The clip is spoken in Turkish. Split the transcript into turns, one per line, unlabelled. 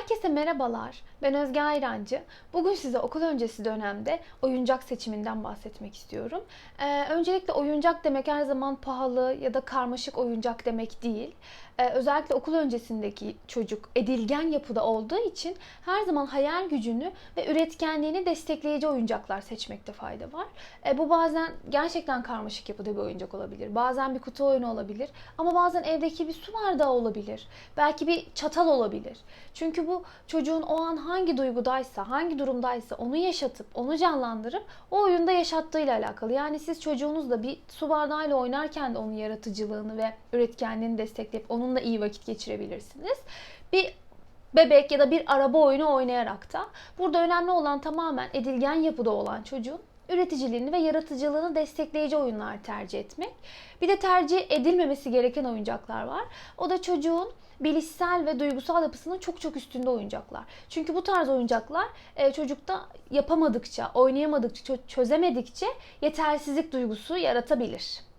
Herkese merhabalar. Ben Özge Ayrancı. Bugün size okul öncesi dönemde oyuncak seçiminden bahsetmek istiyorum. Ee, öncelikle oyuncak demek her zaman pahalı ya da karmaşık oyuncak demek değil. Ee, özellikle okul öncesindeki çocuk edilgen yapıda olduğu için her zaman hayal gücünü ve üretkenliğini destekleyici oyuncaklar seçmekte fayda var. Ee, bu bazen gerçekten karmaşık yapıda bir oyuncak olabilir. Bazen bir kutu oyunu olabilir. Ama bazen evdeki bir su bardağı olabilir. Belki bir çatal olabilir. Çünkü bu çocuğun o an hangi duygudaysa, hangi durumdaysa onu yaşatıp, onu canlandırıp o oyunda yaşattığıyla alakalı. Yani siz çocuğunuzla bir su bardağıyla oynarken de onun yaratıcılığını ve üretkenliğini destekleyip onunla iyi vakit geçirebilirsiniz. Bir bebek ya da bir araba oyunu oynayarak da burada önemli olan tamamen edilgen yapıda olan çocuğun üreticiliğini ve yaratıcılığını destekleyici oyunlar tercih etmek. Bir de tercih edilmemesi gereken oyuncaklar var. O da çocuğun bilişsel ve duygusal yapısının çok çok üstünde oyuncaklar. Çünkü bu tarz oyuncaklar e, çocukta yapamadıkça, oynayamadıkça, çözemedikçe yetersizlik duygusu yaratabilir.